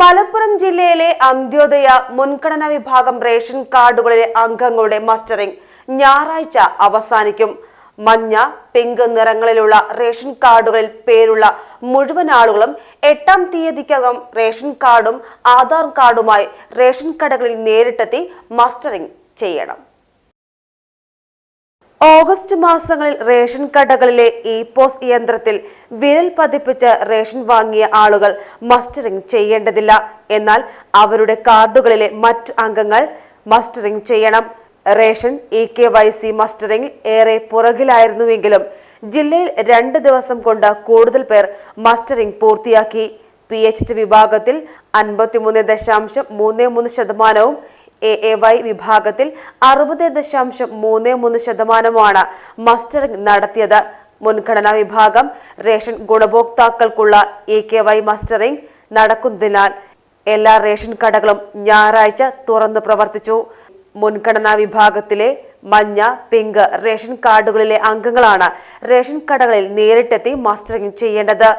മലപ്പുറം ജില്ലയിലെ അന്ത്യോദയ മുൻഗണനാ വിഭാഗം റേഷൻ കാർഡുകളിലെ അംഗങ്ങളുടെ മസ്റ്ററിംഗ് ഞായറാഴ്ച അവസാനിക്കും. മഞ്ഞ പിങ്ക് നിറങ്ങളിലുള്ള റേഷൻ കാർഡുകളിൽ പേരുള്ള മുഴുവൻ ആളുകളും എട്ടാം തീയതിക്കകം റേഷൻ കാർഡും ആധാർ കാർഡുമായി റേഷൻ കടകളിൽ നേരിട്ടെത്തി മസ്റ്ററിംഗ് ചെയ്യണം. ഓഗസ്റ്റ് മാസങ്ങളിൽ റേഷൻ കടകളിലെ ഇ പോസ് യന്ത്രത്തിൽ വിരൽ പതിപ്പിച്ച് റേഷൻ വാങ്ങിയ ആളുകൾ മസ്റ്ററിംഗ് ചെയ്യേണ്ടതില്ല. എന്നാൽ അവരുടെ കാർഡുകളിലെ മറ്റ് അംഗങ്ങൾ മസ്റ്ററിംഗ് ചെയ്യണം. Ration e K Y C mustering ഏറെ പുറകിലായിരുന്നുവെങ്കിലും ജില്ലയിൽ രണ്ട് ദിവസം കൊണ്ട് കൂടുതൽ പേർ മസ്റ്ററിംഗ് പൂർത്തിയാക്കി. പി എച്ച് വിഭാഗത്തിൽ അൻപത്തിമൂന്ന് ദശാംശം മൂന്ന് മൂന്ന് ശതമാനവും എ എ വൈ വിഭാഗത്തിൽ അറുപത് ദശാംശം മൂന്ന് മൂന്ന് ശതമാനമാണ് മസ്റ്ററിംഗ് നടത്തിയത്. മുൻഗണനാ വിഭാഗം റേഷൻ ഗുണഭോക്താക്കൾക്കുള്ള എ കെ വൈ മസ്റ്ററിംഗ് നടക്കുന്നതിനാൽ എല്ലാ റേഷൻ കടകളും ഞായറാഴ്ച തുറന്നു പ്രവർത്തിച്ചു. മുൻഗണനാ വിഭാഗത്തിലെ മഞ്ഞ പിങ്ക് റേഷൻ കാർഡുകളിലെ അംഗങ്ങളാണ് റേഷൻ കടകളിൽ നേരിട്ടെത്തി മസ്റ്ററിംഗ് ചെയ്യേണ്ടത്.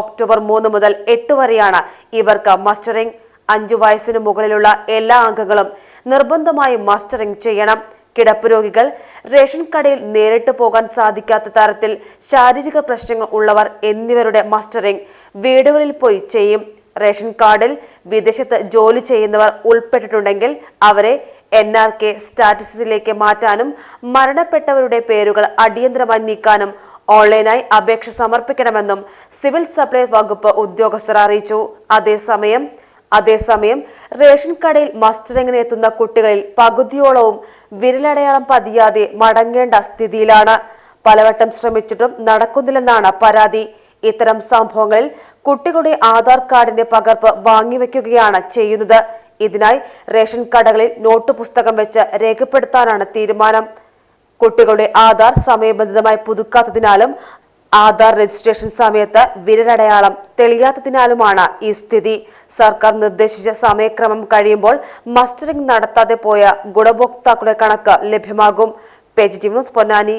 ഒക്ടോബർ മൂന്ന് മുതൽ എട്ട് വരെയാണ് ഇവർക്ക് മസ്റ്ററിംഗ്. അഞ്ചു വയസ്സിന് മുകളിലുള്ള എല്ലാ അംഗങ്ങളും നിർബന്ധമായി മാസ്റ്ററിംഗ് ചെയ്യണം. കിടപ്പ് രോഗികൾ റേഷൻ കടയിൽ നേരിട്ട് പോകാൻ സാധിക്കാത്ത തരത്തിൽ ശാരീരിക പ്രശ്നങ്ങൾ ഉള്ളവർ എന്നിവരുടെ മാസ്റ്ററിംഗ് വീടുകളിൽ പോയി ചെയ്യും. റേഷൻ കാർഡിൽ വിദേശത്ത് ജോലി ചെയ്യുന്നവർ ഉൾപ്പെട്ടിട്ടുണ്ടെങ്കിൽ അവരെ എൻ ആർ കെ സ്റ്റാറ്റസിലേക്ക് മാറ്റാനും മരണപ്പെട്ടവരുടെ പേരുകൾ അടിയന്തരമായി നീക്കാനും ഓൺലൈനായി അപേക്ഷ സമർപ്പിക്കണമെന്നും സിവിൽ സപ്ലൈസ് വകുപ്പ് ഉദ്യോഗസ്ഥർ അറിയിച്ചു. അതേസമയം അതേസമയം റേഷൻ കടയിൽ മസ്റ്ററിങ്ങിന് എത്തുന്ന കുട്ടികളിൽ പകുതിയോളവും വിരലടയാളം പതിയാതെ മടങ്ങേണ്ട സ്ഥിതിയിലാണ്. പലവട്ടം ശ്രമിച്ചിട്ടും നടക്കുന്നില്ലെന്നാണ് പരാതി. ഇത്തരം സംഭവങ്ങളിൽ കുട്ടികളുടെ ആധാർ കാർഡിന്റെ പകർപ്പ് വാങ്ങിവെക്കുകയാണ് ചെയ്യുന്നത്. ഇതിനായി റേഷൻ കടകളിൽ നോട്ട് പുസ്തകം വെച്ച് രേഖപ്പെടുത്താനാണ് തീരുമാനം. കുട്ടികളുടെ ആധാർ സമയബന്ധിതമായി പുതുക്കാത്തതിനാലും ആധാർ രജിസ്ട്രേഷൻ സമയത്ത് വിരലടയാളം തെളിയാത്തതിനാലുമാണ് ഈ സ്ഥിതി. സർക്കാർ നിർദ്ദേശിച്ച സമയക്രമം കഴിയുമ്പോൾ മസ്റ്ററിംഗ് നടത്താതെ പോയ ഗുണഭോക്താക്കളുടെ കണക്ക് ലഭ്യമാകും. Page news Ponnani.